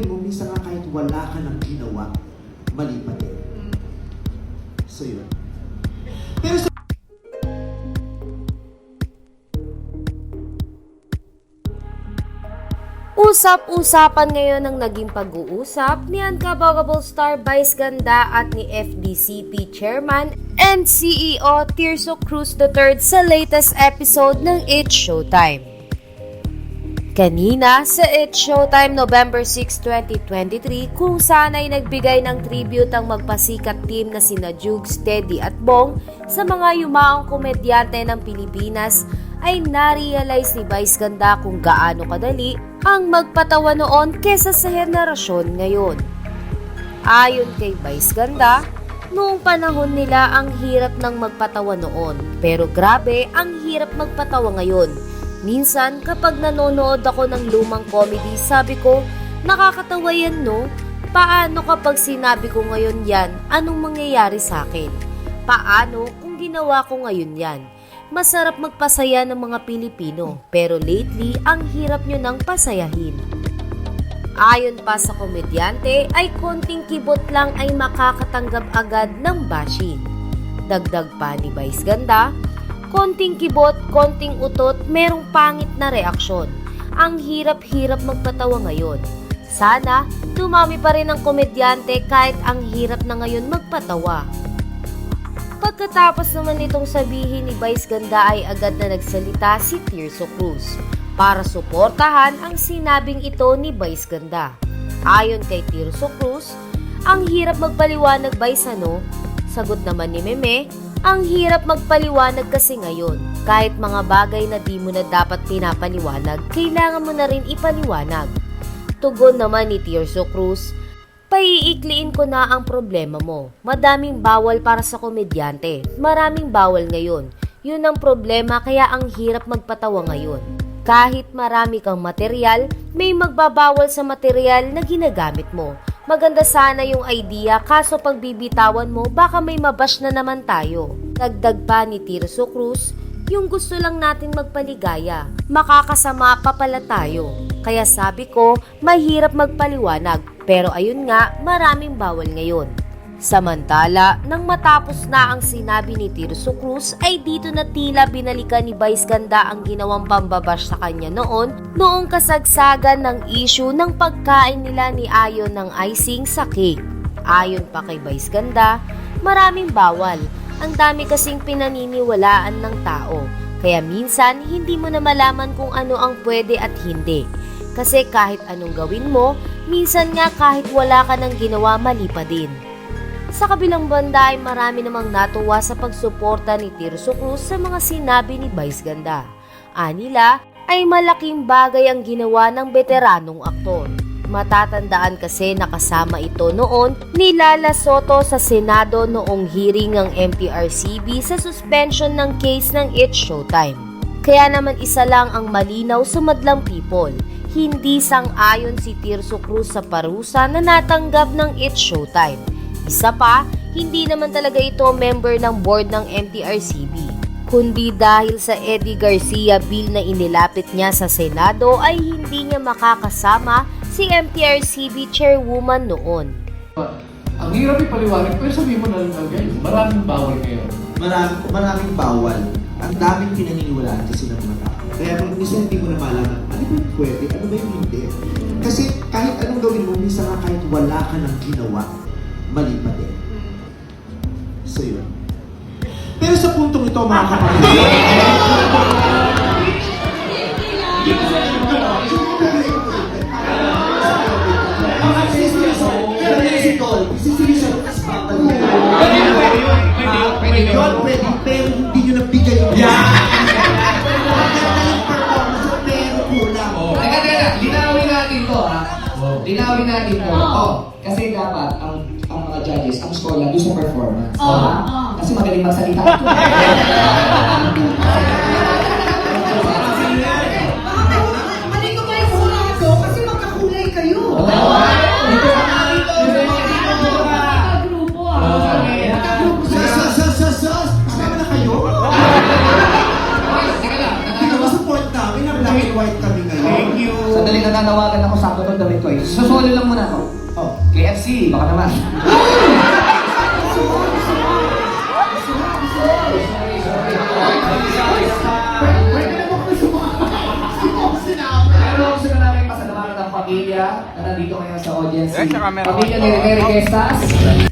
gawin mo, minsan nga kahit wala ka ng ginawa, mali pa din. So yun. Pero sa Usap-usapan ngayon ang naging pag-uusap ni Uncabogable Star Vice Ganda at ni FDCP Chairman and CEO Tirso Cruz III sa latest episode ng It's Showtime. Kanina sa It's Showtime November 6, 2023 kung saan ay nagbigay ng tribute ang magpasikat team na sina Jugs, Teddy at Bong sa mga yumaong komedyante ng Pilipinas ay narealize ni Vice Ganda kung gaano kadali ang magpatawa noon kesa sa henerasyon ngayon. Ayon kay Vice Ganda, noong panahon nila ang hirap ng magpatawa noon pero grabe ang hirap magpatawa ngayon. Minsan kapag nanonood ako ng lumang comedy sabi ko, nakakatawa yan no? Paano kapag sinabi ko ngayon yan, anong mangyayari sa akin? Paano kung ginawa ko ngayon yan? Masarap magpasaya ng mga Pilipino, pero lately, ang hirap nyo nang pasayahin. Ayon pa sa komedyante, ay konting kibot lang ay makakatanggap agad ng bashing. Dagdag pa ni Vice Ganda, konting kibot, konting utot, merong pangit na reaksyon. Ang hirap-hirap magpatawa ngayon. Sana, dumami pa rin ang komedyante kahit ang hirap na ngayon magpatawa. Pagkatapos naman nitong sabihin ni Vice Ganda ay agad na nagsalita si Tirso Cruz para suportahan ang sinabing ito ni Vice Ganda. Ayon kay Tirso Cruz, ang hirap magpaliwanag Vice ano? Sagot naman ni Meme, ang hirap magpaliwanag kasi ngayon. Kahit mga bagay na di mo na dapat pinapaliwanag, kailangan mo na rin ipaliwanag. Tugon naman ni Tirso Cruz, Paiikliin ko na ang problema mo. Madaming bawal para sa komedyante. Maraming bawal ngayon. Yun ang problema kaya ang hirap magpatawa ngayon. Kahit marami kang material, may magbabawal sa material na ginagamit mo. Maganda sana yung idea kaso pag bibitawan mo baka may mabash na naman tayo. Dagdag pa ni Tirso Cruz, yung gusto lang natin magpaligaya. Makakasama pa pala tayo. Kaya sabi ko, mahirap magpaliwanag pero ayun nga, maraming bawal ngayon. Samantala, nang matapos na ang sinabi ni Tirso Cruz ay dito na tila binalikan ni Vice Ganda ang ginawang pambabash sa kanya noon noong kasagsagan ng issue ng pagkain nila ni Ayon ng icing sa cake. Ayon pa kay Vice Ganda, maraming bawal. Ang dami kasing pinaniniwalaan ng tao. Kaya minsan, hindi mo na malaman kung ano ang pwede at hindi. Kasi kahit anong gawin mo, minsan nga kahit wala ka ng ginawa, mali pa din. Sa kabilang banda ay marami namang natuwa sa pagsuporta ni Tirso Cruz sa mga sinabi ni Vice Ganda. Anila ay malaking bagay ang ginawa ng veteranong aktor. Matatandaan kasi nakasama ito noon ni Lala Soto sa Senado noong hearing ng MTRCB sa suspension ng case ng It's Showtime. Kaya naman isa lang ang malinaw sa madlang people hindi sang-ayon si Tirso Cruz sa parusa na natanggap ng It's Showtime. Isa pa, hindi naman talaga ito member ng board ng MTRCB. Kundi dahil sa Eddie Garcia bill na inilapit niya sa Senado ay hindi niya makakasama si MTRCB chairwoman noon. Ang hirap ipaliwanag, pero sabihin mo na lang agad, maraming bawal ngayon. marami, maraming bawal. Ang daming pinaniniwalaan kasi ng mga tao. Kaya kung minsan hindi mo na malaman, ano ba yung pwede, ano ba yung hindi. Kasi kahit anong gawin mo, minsan nga kahit wala ka ng ginawa, mali pa din. So yun. Pero sa puntong ito, mga kapatid, pero hindi nyo nabigay yung yeah. Linawin natin to ha. Linawin natin to. Oh, kasi dapat ang judges, ang score lang doon sa performance. Oo, ha? oo. Kasi magaling magsalita. Mali ko kayo sigurado kasi magkakulay kayo. Magkagrupo ah. Sa, sa, sa, sa, sa, sama na kayo. Teka lang, Hindi nananawa- support namin na black and white kami ngayon. Thank you. Sandali nananawagan ako sa doon damit ko eh. Susolo lang muna ako. KFC, baka naman. Pamilya na nandito ngayon sa audience. Camera. Pamilya ni Rene Requestas.